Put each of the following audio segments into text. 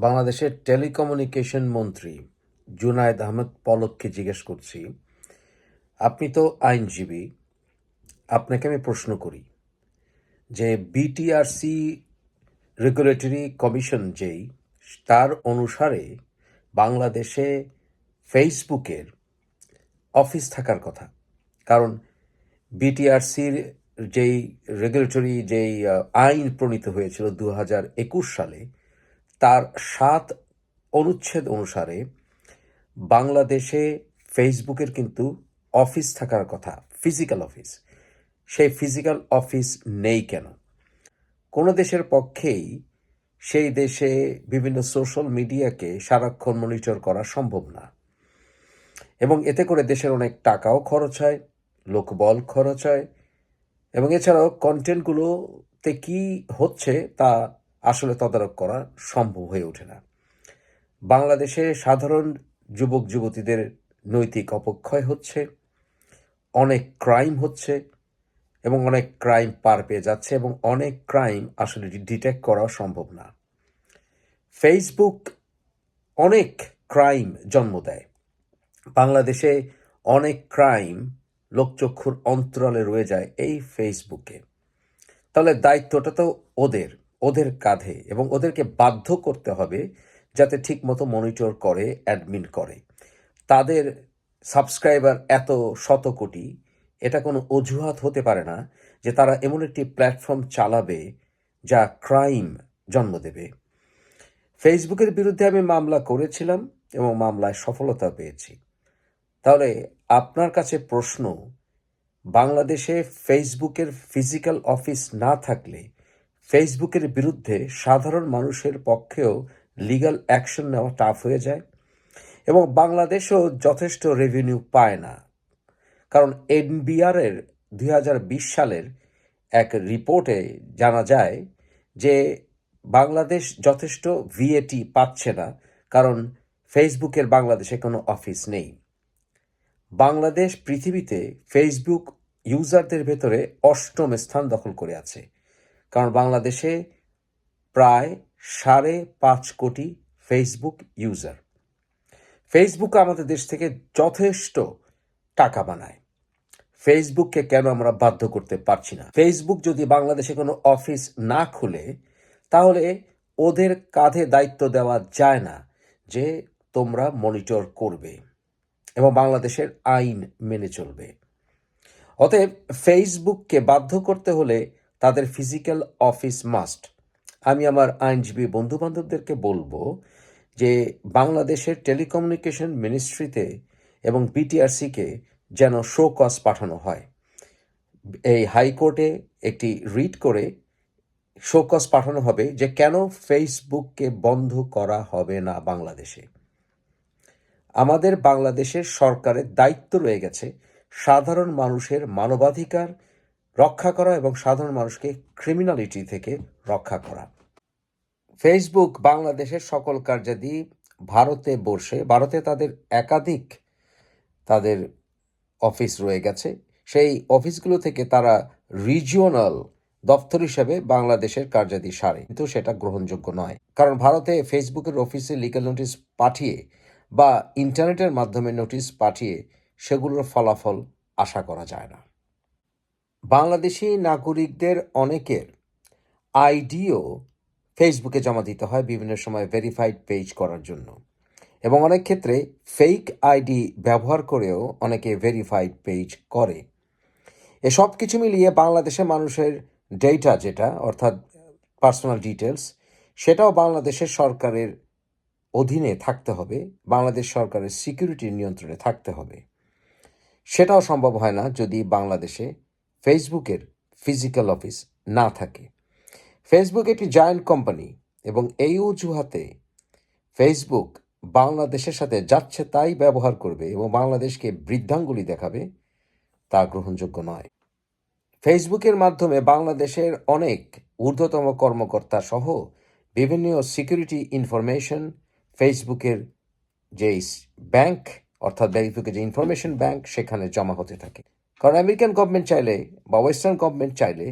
বাংলাদেশের টেলিকমিউনিকেশন মন্ত্রী জুনায়দ আহমেদ পলককে জিজ্ঞেস করছি, আপনি তো আইনজীবী, আপনাকে আমি প্রশ্ন করি যে বিটিআরসি রেগুলেটরি কমিশন যেই, তার অনুসারে বাংলাদেশে ফেসবুকের অফিস থাকার কথা। কারণ বিটিআরসির যেই রেগুলেটরি যেই আইন প্রণীত হয়েছিল দু হাজার একুশ সালে তার সাত অনুচ্ছেদ অনুসারে বাংলাদেশে ফেসবুকের কিন্তু অফিস থাকার কথা, ফিজিক্যাল অফিস। সেই ফিজিক্যাল অফিস নেই কেন? কোনো দেশের পক্ষেই সেই দেশে বিভিন্ন সোশ্যাল মিডিয়াকে সারাক্ষণ মনিটর করা সম্ভব না। এবং এতে করে দেশের অনেক টাকাও খরচ হয় লোকবল খরচ হয়। এবং এছাড়াও কন্টেন্টগুলোতে কি হচ্ছে তা আসলে তদারক করা সম্ভব হয়ে ওঠে না। বাংলাদেশে সাধারণ যুবক, যুবতীদের নৈতিক অপক্ষয় হচ্ছে, অনেক ক্রাইম হচ্ছে এবং অনেক ক্রাইম পার পেয়ে যাচ্ছে এবং অনেক ক্রাইম আসলে ডিটেক্ট করা সম্ভব না। ফেসবুক অনেক ক্রাইম জন্ম দেয়। বাংলাদেশে অনেক ক্রাইম লোকচক্ষুর অন্তরালে রয়ে যায় এই ফেসবুকে। তাহলে দায়িত্বটা তো ওদের। ওদের কাঁধে এবং ওদেরকে বাধ্য করতে হবে যাতে ঠিকমতো মনিটর করে, অ্যাডমিন করে। তাদের সাবস্ক্রাইবার এত শত কোটি, এটা কোনো অজুহাত হতে পারে না যে তারা এমন একটি প্ল্যাটফর্ম চালাবে যা ক্রাইম জন্ম দেবে। ফেসবুকের বিরুদ্ধে আমি মামলা করেছিলাম এবং মামলায় সফলতা পেয়েছি। তাহলে আপনার কাছে প্রশ্ন, বাংলাদেশে ফেসবুকের ফিজিক্যাল অফিস না থাকলে ফেসবুকের বিরুদ্ধে সাধারণ মানুষের পক্ষেও লিগ্যাল অ্যাকশন নেওয়া টাফ হয়ে যায় এবং বাংলাদেশও যথেষ্ট রেভিনিউ পায় না। কারণ এনবিআর এর দুই সালের এক রিপোর্টে জানা যায় যে বাংলাদেশ যথেষ্ট ভিএটি পাচ্ছে না, কারণ ফেসবুকের বাংলাদেশে কোনো অফিস নেই। বাংলাদেশ পৃথিবীতে ফেসবুক ইউজারদের ভেতরে অষ্টম স্থান দখল করে আছে। কারণ বাংলাদেশে প্রায় সাড়ে পাঁচ কোটি ফেসবুক ইউজার ফেসবুক আমাদের দেশ থেকে যথেষ্ট টাকা বানায়। ফেসবুককে কেন আমরা বাধ্য করতে পারছি না? ফেসবুক যদি বাংলাদেশে কোনো অফিস না খুলে, তাহলে ওদের কাঁধে দায়িত্ব দেওয়া যায় না যে তোমরা মনিটর করবে এবং বাংলাদেশের আইন মেনে চলবে। অতএব ফেসবুককে বাধ্য করতে হলে তাদের ফিজিক্যাল অফিস মাস্ট আমি আমার আইনজীবী বন্ধু বান্ধবদেরকে বলব যে বাংলাদেশের টেলিকমিউনিকেশন মিনিস্ট্রিতে এবং বিটিআরসিকে যেন শো কস পাঠানো হয়। এই হাইকোর্টে একটি রিট করে শোকস পাঠানো হবে যে কেন ফেসবুককে বন্ধ করা হবে না বাংলাদেশে। আমাদের বাংলাদেশের সরকারের দায়িত্ব রয়ে গেছে সাধারণ মানুষের মানবাধিকার রক্ষা করা এবং সাধারণ মানুষকে ক্রিমিনালিটি থেকে রক্ষা করা। ফেসবুক বাংলাদেশের সকল কার্যাদি ভারতে বসে, ভারতে তাদের একাধিক তাদের অফিস রয়ে গেছে। সেই অফিসগুলো থেকে তারা রিজিওনাল দপ্তর হিসেবে বাংলাদেশের কার্যাদি সারে। কিন্তু সেটা গ্রহণযোগ্য নয়। কারণ ভারতে ফেসবুকের অফিসে লিগাল নোটিশ পাঠিয়ে বা ইন্টারনেটের মাধ্যমে নোটিশ পাঠিয়ে সেগুলোর ফলাফল আশা করা যায় না। বাংলাদেশি নাগরিকদের অনেকের আইডিও ফেসবুকে জমা দিতে হয় বিভিন্ন সময় ভেরিফাইড পেজ করার জন্য। এবং অনেক ক্ষেত্রে ফেক আইডি ব্যবহার করেও অনেকে ভেরিফাইড পেজ করে। এসব কিছু মিলিয়ে বাংলাদেশে মানুষের ডেটা যেটা, অর্থাৎ পার্সোনাল ডিটেলস সেটাও বাংলাদেশের সরকারের অধীনে থাকতে হবে, বাংলাদেশ সরকারের সিকিউরিটির নিয়ন্ত্রণে থাকতে হবে। সেটাও সম্ভব হয় না যদি বাংলাদেশে ফেসবুকের ফিজিক্যাল অফিস না থাকে। ফেসবুক একটি জায়ান্ট কোম্পানি এবং এই অজুহাতে ফেসবুক বাংলাদেশের সাথে যাচ্ছে তাই ব্যবহার করবে এবং বাংলাদেশকে বৃদ্ধাঙ্গুলি দেখাবে তা গ্রহণযোগ্য নয়। ফেসবুকের মাধ্যমে বাংলাদেশের অনেক ঊর্ধ্বতম কর্মকর্তা সহ বিভিন্ন সিকিউরিটি ইনফরমেশন, ফেসবুকের যে ব্যাংক, অর্থাৎ ফেসবুকের যে ইনফরমেশন ব্যাংক, সেখানে জমা হতে থাকে। কারণ আমেরিকান গভর্নমেন্ট চাইলে বা ওয়েস্টার্ন গভর্নমেন্ট চাইলে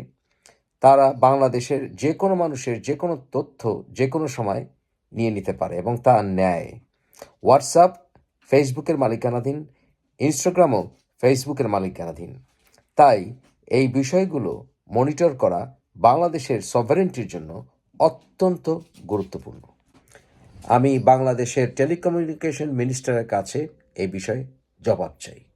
তারা বাংলাদেশের যে কোনো মানুষের যে কোনো তথ্য যে কোনো সময় নিয়ে নিতে পারে এবং তা ন্যায় হোয়াটসঅ্যাপ ফেসবুকের মালিকানাধীন ইনস্টাগ্রামও ফেসবুকের মালিকানাধীন। তাই এই বিষয়গুলো মনিটর করা বাংলাদেশের সভারেন্টির জন্য অত্যন্ত গুরুত্বপূর্ণ। আমি বাংলাদেশের টেলিকমিউনিকেশন মিনিস্টারের কাছে এই বিষয়ে জবাব চাই।